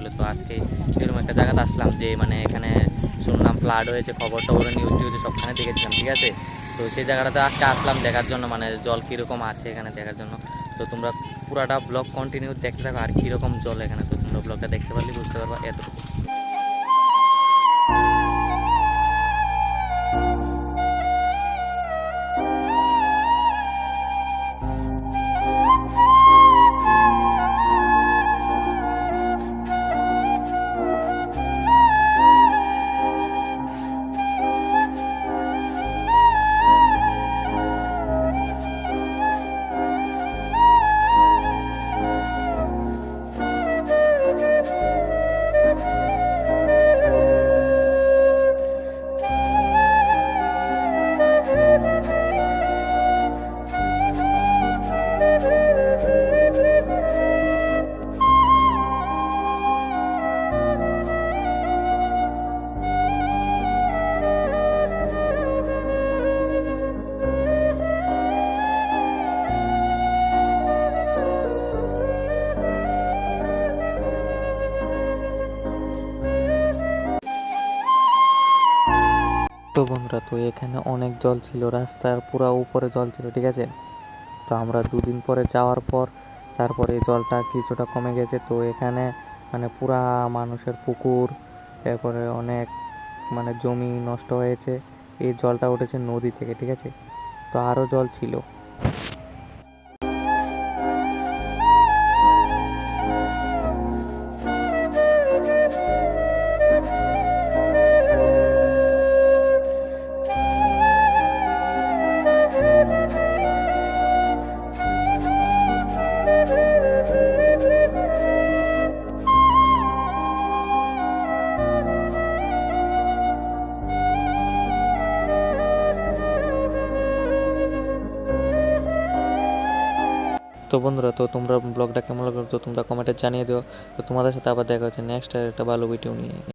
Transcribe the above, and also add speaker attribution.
Speaker 1: Blog তো আজকে সেরকম একটা জায়গাতে আসলাম যে মানে এখানে শুনলাম ফ্লাড হয়েছে খবর টবর নিউজ টিউজ সবখানে দেখেছিলাম, ঠিক আছে? তো সেই জায়গাটাতে আজকে আসলাম দেখার জন্য মানে জল কীরকম আছে এখানে দেখার জন্য। তো তোমরা পুরাটা ব্লগ কন্টিনিউ দেখতে থাকো, আর কীরকম জল এখানে? তো তোমরা ব্লগটা দেখতে পারলে বুঝতে পারবা এতটুকু। তো বন্ধুরা, তো এখানে অনেক জল ছিল, রাস্তার পুরো উপরে জল ছিল, ঠিক আছে? তো আমরা দুদিন পরে যাওয়ার পর তারপরে জলটা কিছুটা কমে গেছে, তো এখানে মানে পুরা মানুষের পুকুর, এরপরে অনেক মানে জমি নষ্ট হয়েছে, এই জলটা উঠেছে নদী থেকে, ঠিক আছে? তো আরও জল ছিল। তো বন্ধুরা, তো তোমরা ব্লগটা কেমন লাগল তো তোমরা কমেন্টে জানিয়ে দিও। তো তোমাদের সাথে আবার দেখা হচ্ছে নেক্সট একটা ভালো ভিডিও নিয়ে।